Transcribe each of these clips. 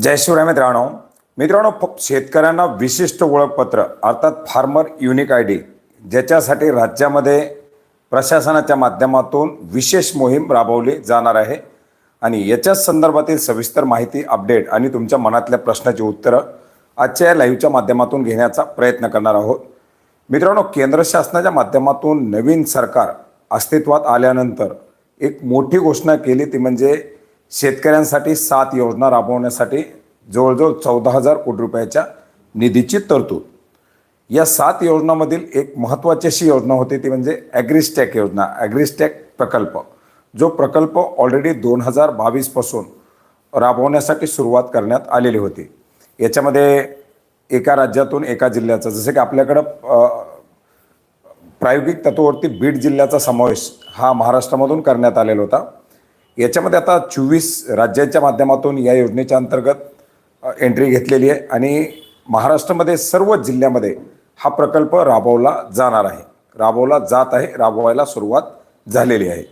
जय शिवराय मित्रांनो. मित्रांनो फ- शेतकऱ्यांना विशिष्ट ओळखपत्र अर्थात फार्मर युनिक आय डी ज्याच्यासाठी राज्यामध्ये प्रशासनाच्या माध्यमातून विशेष मोहीम राबवली जाणार आहे. आणि याच्याच संदर्भातील सविस्तर माहिती अपडेट आणि तुमच्या मनातल्या प्रश्नाची उत्तरं आजच्या या लाईव्हच्या माध्यमातून घेण्याचा प्रयत्न करणार आहोत. मित्रांनो केंद्र शासनाच्या माध्यमातून नवीन सरकार अस्तित्वात आल्यानंतर एक मोठी घोषणा केली ती म्हणजे शेतकऱ्यांसाठी सात योजना राबवण्यासाठी जवळजवळ चौदा हजार कोटी रुपयाच्या निधीची तरतूद. या सात योजनांमधील एक महत्त्वाची अशी योजना होती ती म्हणजे ॲग्रिस्टॅक योजना ॲग्रिस्टॅक प्रकल्प जो प्रकल्प ऑलरेडी दोन हजार बावीसपासून राबवण्यासाठी सुरुवात करण्यात आलेली होती. याच्यामध्ये एका राज्यातून एका जिल्ह्याचं जसं की आपल्याकडं प्रायोगिक तत्वावरती बीड जिल्ह्याचा समावेश हा महाराष्ट्रामधून करण्यात आलेला होता. याच्यामध्ये आता चोवीस राज्यांच्या माध्यमातून या योजनेच्या अंतर्गत एंट्री घेतलेली आहे आणि महाराष्ट्रामध्ये सर्व जिल्ह्यामध्ये हा प्रकल्प राबवला जाणार आहे. राबवला जात आहे राबवायला सुरुवात झालेली आहे.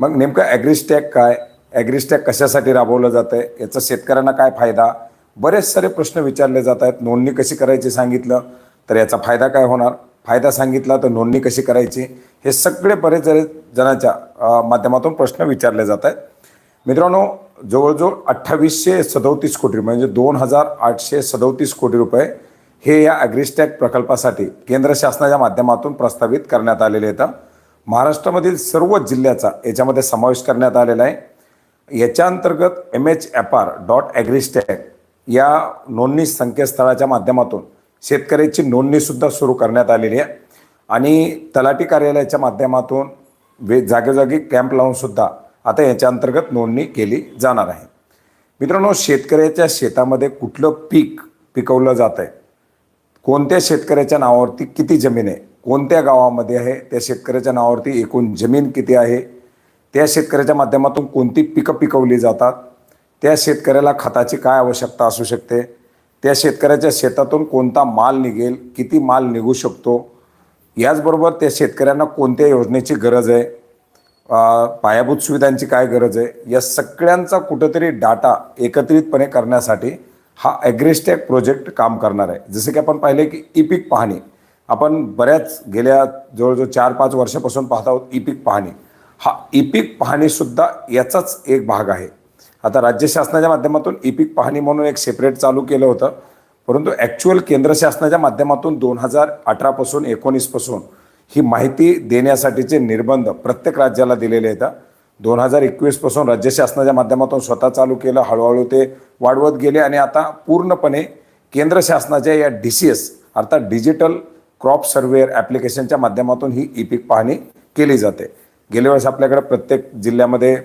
मग नेमकं ॲग्रीस्टॅक काय? ॲग्रीस्टॅक कशासाठी राबवलं जातं आहे? याचा शेतकऱ्यांना काय फायदा? बरेच सारे प्रश्न विचारले जात आहेत. नोंदणी कशी करायची सांगितलं तर याचा फायदा काय होणार? फायदा सांगितला तर नोंदणी कशी करायची? हे सगळे बरेच जणांच्या माध्यमातून प्रश्न विचारले जात आहेत. मित्रांनो जवळजवळ अठ्ठावीसशे सदोतीस कोटी म्हणजे दोन हजार आठशे सदोतीस कोटी रुपये हे या ॲग्रिस्टॅक प्रकल्पासाठी केंद्र शासनाच्या माध्यमातून प्रस्तावित करण्यात आलेले आहेत. महाराष्ट्रामधील सर्व जिल्ह्याचा याच्यामध्ये समावेश करण्यात आलेला आहे. याच्या अंतर्गत M H F R dot agristack या नोंदणी संकेतस्थळाच्या माध्यमातून शेतकऱ्याची नोंदणीसुद्धा सुरू करण्यात आलेली आहे. आणि तलाठी कार्यालयाच्या माध्यमातून वे जागोजागी कॅम्प लावूनसुद्धा आता याच्या अंतर्गत नोंदणी केली जाणार आहे. मित्रांनो शेतकऱ्याच्या शेतामध्ये कुठलं पीक पिकवलं जात आहे कोणत्या शेतकऱ्याच्या नावावरती किती जमीन आहे? कोणत्या गावामध्ये आहे? त्या शेतकऱ्याच्या नावावरती एकूण जमीन किती आहे? त्या शेतकऱ्याच्या माध्यमातून कोणती पिकं पिकवली जातात? त्या शेतकऱ्याला खताची काय आवश्यकता असू शकते? त्या शेतकऱ्याच्या शेतातून कोणता माल निघेल? किती माल निघू शकतो? याचबरोबर त्या शेतकऱ्यांना कोणत्या योजनेची गरज आहे? पायाभूत सुविधांची काय गरज आहे? या सगळ्यांचा कुठंतरी डाटा एकत्रितपणे करण्यासाठी हा ॲग्रेस्टॅक प्रोजेक्ट काम करणार आहे. जसं की आपण पाहिले की ई पीक पाहणी. आपण बऱ्याच गेल्या जवळजवळ चार पाच वर्षापासून पाहत आहोत ई पीक पाहणी. हा ई पीक पाहणीसुद्धा याचाच एक भाग आहे. आता राज्य शासनाच्या माध्यमातून ई पीक पाहणी म्हणून एक सेपरेट चालू केलं होतं. परंतु ॲक्च्युअल केंद्र शासनाच्या माध्यमातून दोन हजार अठरापासून एकोणीसपासून ही माहिती देण्यासाठीचे निर्बंध प्रत्येक राज्याला दिलेले आहेत. दोन हजार एकवीसपासून राज्य शासनाच्या माध्यमातून स्वतः चालू केलं हळूहळू ते वाढवत गेले आणि आता पूर्णपणे केंद्र शासनाच्या या डी सी एस अर्थात डिजिटल क्रॉप सर्वेअर ॲप्लिकेशनच्या माध्यमातून ही ई पीक पाहणी केली जाते. गेल्या वेळेस आपल्याकडे प्रत्येक जिल्ह्यामध्ये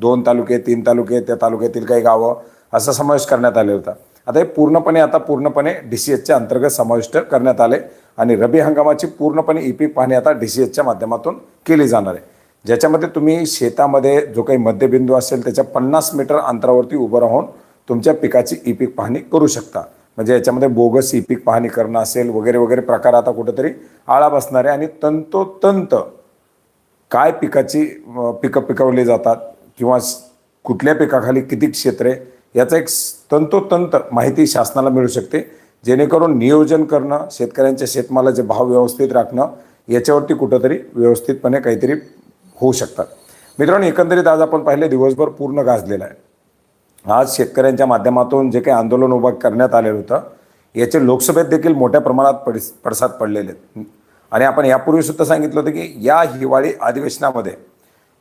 दोन तालुके तीन तालुके त्या तालुक्यातील काही गावं असा समावेश करण्यात आले होता. आता हे पूर्णपणे आता पूर्णपणे डी सी एसच्या अंतर्गत समाविष्ट करण्यात आले. आणि रबी हंगामाची पूर्णपणे ई पीक पाहणी आता डी सी एसच्या माध्यमातून केली जाणार आहे. ज्याच्यामध्ये तुम्ही शेतामध्ये जो काही मध्यबिंदू असेल त्याच्या पन्नास मीटर अंतरावरती उभं राहून तुमच्या पिकाची ई पीक पाहणी करू शकता. म्हणजे याच्यामध्ये बोगस ई पीक पाहणी करणं असेल वगैरे वगैरे प्रकार आता कुठेतरी आळा बसणार आहे आणि तंतोतंत काय पिकाची पिकं पिकवली जातात किंवा कुठल्या पिकाखाली किती क्षेत्र आहे याचा एक तंतोतंत माहिती शासनाला मिळू शकते. जेणेकरून नियोजन करणं शेतकऱ्यांच्या शेतमालाचे भाव व्यवस्थित राखणं याच्यावरती कुठंतरी व्यवस्थितपणे काहीतरी होऊ शकतात मित्रांनो एकंदरीत आज आपण पाहिले दिवसभर पूर्ण गाजलेला आहे. आज शेतकऱ्यांच्या माध्यमातून जे काही आंदोलन उभं करण्यात आलेलं होतं याचे लोकसभेत देखील मोठ्या प्रमाणात पड पडसाद पडलेले आहेत. आणि आपण यापूर्वी सुद्धा सांगितलं होतं की या हिवाळी अधिवेशनामध्ये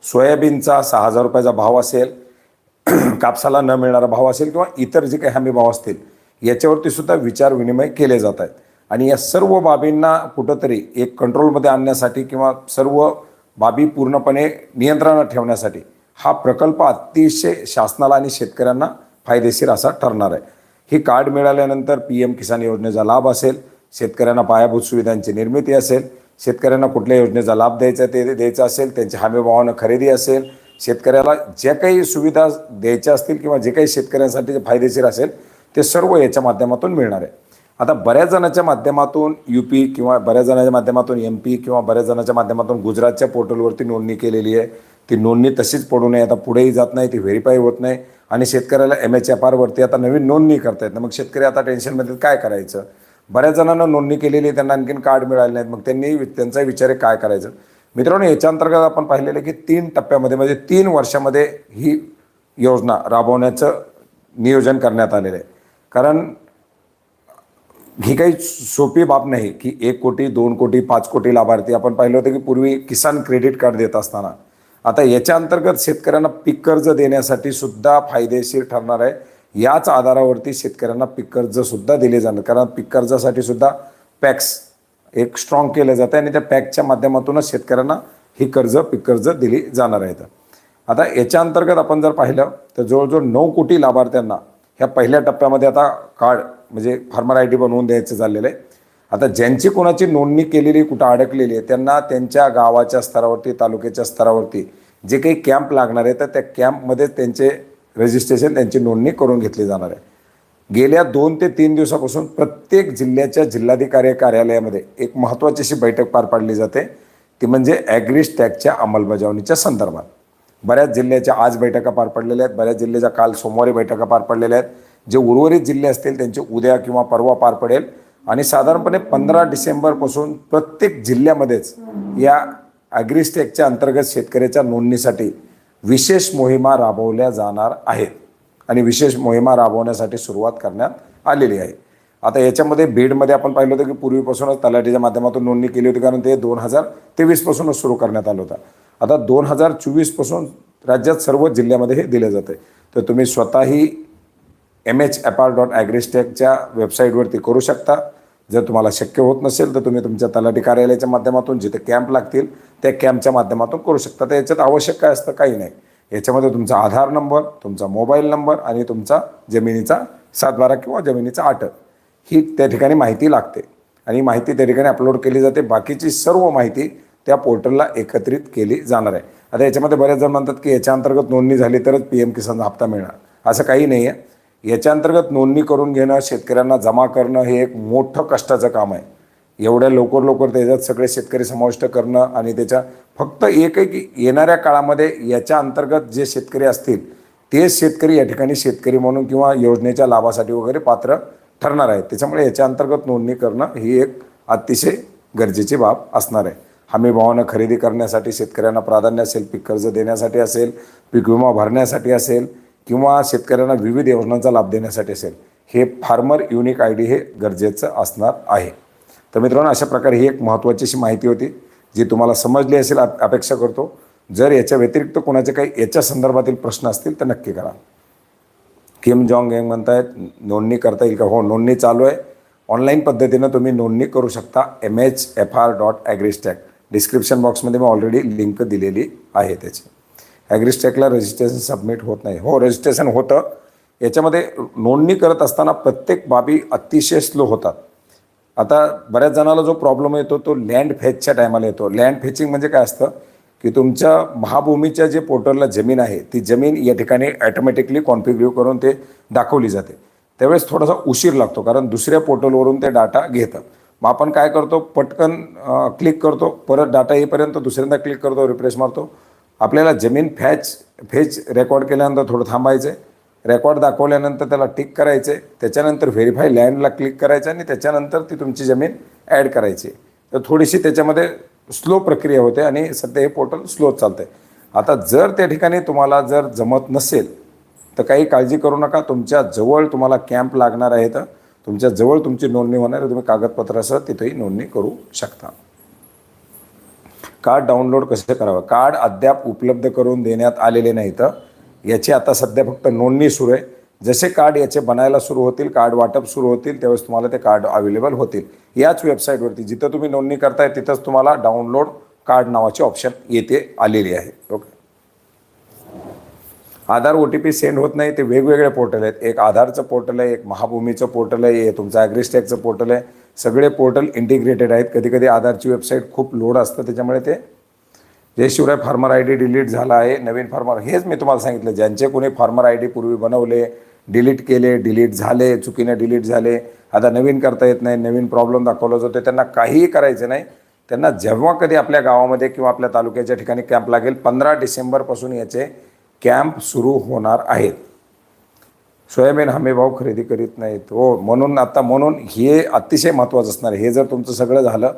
सोयाबीनचा सहा हजार रुपयाचा भाव असेल कापसाला न मिळणारा भाव असेल किंवा इतर जे काही हमी भाव असतील याच्यावरती सुद्धा विचार विनिमय केले जात आहेत. आणि या सर्व बाबींना कुठंतरी एक कंट्रोलमध्ये आणण्यासाठी किंवा सर्व बाबी पूर्णपणे नियंत्रणात ठेवण्यासाठी हा प्रकल्प अतिशय शासनाला आणि शेतकऱ्यांना फायदेशीर असा ठरणार आहे. ही कार्ड मिळाल्यानंतर पी एम किसान योजनेचा लाभ असेल शेतकऱ्यांना पायाभूत सुविधांची निर्मिती असेल शेतकऱ्यांना कुठल्या योजनेचा लाभ द्यायचा ते द्यायचा असेल त्यांच्या हमीभावानं खरेदी असेल शेतकऱ्याला ज्या काही सुविधा द्यायच्या असतील किंवा जे काही शेतकऱ्यांसाठी जे फायदेशीर असेल ते सर्व याच्या माध्यमातून मिळणार आहे. आता बऱ्याच जणांच्या माध्यमातून यू पी किंवा बऱ्याच जणांच्या माध्यमातून एम पी किंवा बऱ्याच जणांच्या माध्यमातून गुजरातच्या पोर्टलवरती नोंदणी केलेली आहे. ती नोंदणी तशीच पडू नये. आता पुढेही जात नाही ती व्हेरीफाय होत नाही. आणि शेतकऱ्याला एम एच एफ आरवरती आता नवीन नोंदणी करता येत मग शेतकरी आता टेन्शनमध्ये काय करायचं? बऱ्याच जणांना नोंदणी केलेली आहे, त्यांना आणखीन कार्ड मिळाले नाहीत. मग त्यांनी त्यांचा विचार आहे काय करायचं? मित्रांनो याच्या अंतर्गत आपण पाहिलेलं आहे की तीन टप्प्यामध्ये म्हणजे तीन वर्षामध्ये ही योजना राबवण्याचं नियोजन करण्यात आलेलं आहे. कारण ही काही सोपी बाब नाही की एक कोटी दोन कोटी पाच कोटी लाभार्थी. आपण पाहिलं होतं की पूर्वी किसान क्रेडिट कार्ड देत असताना. आता याच्या अंतर्गत शेतकऱ्यांना पीक कर्ज देण्यासाठी सुद्धा फायदेशीर ठरणार आहे. याच आधारावरती शेतकऱ्यांना पीक कर्ज सुद्धा दिले जाणार. कारण पीक कर्जासाठी सुद्धा पॅक्स एक स्ट्रॉंग केलं जातं आणि त्या पॅकच्या माध्यमातूनच शेतकऱ्यांना ही कर्ज पीक कर्ज दिली जाणार आहेत. आता याच्या अंतर्गत आपण जर पाहिलं तर जवळजवळ नऊ कोटी लाभार्थ्यांना ह्या पहिल्या टप्प्यामध्ये आता कार्ड म्हणजे फार्मर आय डी बनवून द्यायचं चाललेलं आहे. आता ज्यांची कोणाची नोंदणी केलेली कुठं अडकलेली आहे त्यांना त्यांच्या गावाच्या स्तरावरती तालुक्याच्या स्तरावरती जे काही कॅम्प लागणार आहे तर त्या कॅम्पमध्ये त्यांचे रजिस्ट्रेशन त्यांची नोंदणी करून घेतली जाणार आहे. गेल्या दोन ते तीन दिवसापासून प्रत्येक जिल्ह्याच्या जिल्हाधिकारी कार्यालयामध्ये एक महत्त्वाची अशी बैठक पार पाडली जाते. ती म्हणजे ॲग्रीस्टॅगच्या अंमलबजावणीच्या संदर्भात. बऱ्याच जिल्ह्याच्या आज बैठका पार पडलेल्या आहेत. बऱ्याच जिल्ह्याच्या काल सोमवारी बैठका पार पडलेल्या आहेत. जे उर्वरित जिल्हे असतील त्यांचे उद्या किंवा परवा पार पडेल. आणि साधारणपणे पंधरा डिसेंबरपासून प्रत्येक जिल्ह्यामध्येच या ॲग्रिस्टेकच्या अंतर्गत शेतकऱ्याच्या नोंदणीसाठी विशेष मोहिमा राबवल्या जाणार आहेत. आणि विशेष मोहिमा राबवण्यासाठी सुरुवात करण्यात आलेली आहे. आता याच्यामध्ये बीडमध्ये आपण पाहिलं होतं की पूर्वीपासूनच तलाठीच्या माध्यमातून नोंदणी केली होती कारण ते दोन हजार तेवीसपासूनच सुरू करण्यात आलं होतं. आता दोन हजार चोवीसपासून राज्यात सर्व जिल्ह्यामध्ये हे दिलं जातं तर तुम्ही स्वतःही M H F R dot ॲग्रिस्टेकच्या वेबसाईटवरती करू शकता. जर तुम्हाला शक्य होत नसेल तर तुम्ही तुमच्या तलाठी कार्यालयाच्या माध्यमातून जिथे कॅम्प लागतील त्या कॅम्पच्या माध्यमातून करू शकता. तर याच्यात आवश्यक काय असतं? काही नाही. याच्यामध्ये तुमचा आधार नंबर तुमचा मोबाईल नंबर आणि तुमचा जमिनीचा सातबारा किंवा जमिनीचा आठ ही त्या ठिकाणी माहिती लागते. आणि माहिती त्या ठिकाणी अपलोड केली जाते. बाकीची सर्व माहिती त्या पोर्टलला एकत्रित केली जाणार आहे. आता याच्यामध्ये बरेच जण म्हणतात की याच्या अंतर्गत नोंदणी झाली तरच पी एम किसानचा हप्ता मिळणार. असं काही नाही आहे. याच्या अंतर्गत नोंदणी करून घेणं शेतकऱ्यांना जमा करणं हे एक मोठं कष्टाचं काम आहे. एवढ्या लवकर लवकर त्याच्यात सगळे शेतकरी समाविष्ट करणं आणि त्याच्या फक्त एक आहे की येणाऱ्या काळामध्ये याच्या अंतर्गत जे शेतकरी असतील तेच शेतकरी या ठिकाणी शेतकरी म्हणून किंवा योजनेच्या लाभासाठी वगैरे पात्र ठरणार आहे. त्याच्यामुळे याच्या अंतर्गत नोंदणी करणं ही एक अतिशय गरजेची बाब असणार आहे. हमी भावानं खरेदी करण्यासाठी शेतकऱ्यांना प्राधान्य असेल पीक कर्ज देण्यासाठी असेल पीक विमा भरण्यासाठी असेल किंवा शेतकऱ्यांना विविध योजनांचा लाभ देण्यासाठी असेल हे फार्मर युनिक आय डी हे गरजेचं असणार आहे. तर मित्रांनो अशा प्रकारे ही एक महत्त्वाची अशी माहिती होती जी तुम्हाला समजली असेल अप- अपेक्षा करतो. जर याच्या व्यतिरिक्त कोणाचे काही याच्या संदर्भातील प्रश्न असतील तर नक्की करा. किम जॉंग यंग म्हणतायत नोंदणी करता येईल का? हो नोंदणी चालू आहे. ऑनलाईन पद्धतीनं तुम्ही नोंदणी करू शकता. M H F R dot AgriStack description बॉक्समध्ये मी ऑलरेडी लिंक दिलेली आहे त्याची. ॲग्रिस्टॅकला रजिस्ट्रेशन सबमिट होत नाही. हो रजिस्ट्रेशन होतं. याच्यामध्ये नोंदणी करत असताना प्रत्येक बाबी अतिशय स्लो होतात. आता बऱ्याच जणाला जो प्रॉब्लेम येतो तो लँड फेचच्या टायमाला येतो. लँड फेचिंग म्हणजे काय असतं? की तुमच्या महाभूमीच्या जे पोर्टलला जमीन आहे ती जमीन या ठिकाणी ॲटोमॅटिकली कॉन्फिग्रेट करून ते दाखवली जाते. त्यावेळेस थोडासा उशीर लागतो कारण दुसऱ्या पोर्टलवरून ते डाटा घेतं मग आपण काय करतो पटकन क्लिक करतो परत डाटा येईपर्यंत दुसऱ्यांदा क्लिक करतो रिफ्रेश मारतो. आपल्याला जमीन फॅच फेच रेकॉर्ड केल्यानंतर थोडं थांबायचं आहे रेकॉर्ड दाखवल्यानंतर त्याला टिक करायचे त्याच्यानंतर व्हेरीफाय लँडला क्लिक करायचं आणि त्याच्यानंतर ती तुमची जमीन ॲड करायची. तर थोडीशी त्याच्यामध्ये स्लो प्रक्रिया होते आणि सध्या हे पोर्टल स्लो चालतं आहे आता जर त्या ठिकाणी तुम्हाला जर जमत नसेल तर काही काळजी करू नका. तुमच्या जवळ तुम्हाला कॅम्प लागणार आहे तर तुमच्या जवळ तुमची नोंदणी होणार आहे. तुम्ही कागदपत्रासह तिथेही नोंदणी करू शकता. कार्ड डाउनलोड कसं करावं? कार्ड अद्याप उपलब्ध करून देण्यात आलेले नाही तर याची आता सध्या फक्त नोंदणी सुरू आहे. जसे कार्ड याचे बनायला सुरू होतील कार्ड वाटप सुरू होतील त्यावेळेस तुम्हाला ते कार्ड अवेलेबल होतील. याच वेबसाईटवरती जिथं तुम्ही नोंदणी करताय तिथंच तुम्हाला डाउनलोड कार्ड नावाची ऑप्शन येते आलेली आहे. Okay Aadhaar O T P send होत नाही ते वेगवेगळे पोर्टल आहेत. एक आधारचं पोर्टल आहे एक महाभूमीचं पोर्टल आहे हे तुमचं ॲग्रिस्टॅकचं पोर्टल आहे. सगळे पोर्टल इंटिग्रेटेड आहेत. कधी कधी आधारची वेबसाईट खूप लोड असतं त्याच्यामुळे ते जय Shivrai farmer I D delete झाला आहे. नवीन फार्मर हेच मी तुम्हाला सांगितलं ज्यांचे कोणी फार्मर आय डी पूर्वी बनवले डिलीट केले डिलीट झाले चुकीने डिलीट झाले. आता नवीन करता येत नाही नवीन प्रॉब्लेम दाखवला जातो त्यांना काहीही करायचं नाही. त्यांना जेव्हा कधी आपल्या गावामध्ये किंवा आपल्या तालुक्याच्या ठिकाणी कॅम्प लागेल पंधरा डिसेंबरपासून याचे कॅम्प सुरू होणार आहेत. सोयाबीन हमी भाव खरेदी करीत नाहीत. हो म्हणून आता म्हणून हे अतिशय महत्त्वाचं असणार हे जर तुमचं सगळं झालं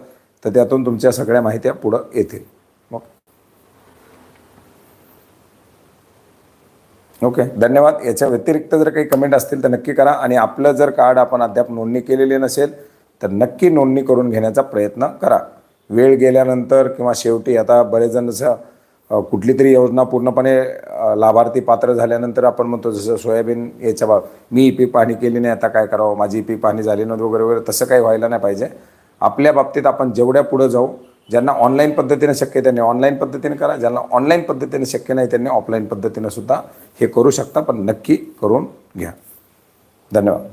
तर त्यातून तुमच्या सगळ्या माहित्या पुढं येतील मग ओके. धन्यवाद. याच्या व्यतिरिक्त जर काही कमेंट असतील तर नक्की करा. आणि आपलं जर कार्ड आपण अद्याप नोंदणी केलेली नसेल तर नक्की नोंदणी करून घेण्याचा प्रयत्न करा. वेळ गेल्यानंतर किंवा शेवटी आता बरेच जण जसं कुठली तरी योजना पूर्णपणे लाभार्थी पात्र झाल्यानंतर आपण म्हणतो जसं सोयाबीन याच्या बाब मी पीक पाहणी केली नाही आता काय करावं? माझी पीक पाहणी झाली नाही वगैरे वगैरे तसं काही व्हायला नाही पाहिजे. आपल्या बाबतीत आपण जेवढ्या पुढं जाऊ ज्यांना ऑनलाईन पद्धतीने शक्य आहे त्यांनी ऑनलाईन पद्धतीने करा. ज्यांना ऑनलाईन पद्धतीने शक्य नाही त्यांनी ऑफलाईन पद्धतीने सुद्धा हे करू शकता पण नक्की करून घ्या. धन्यवाद.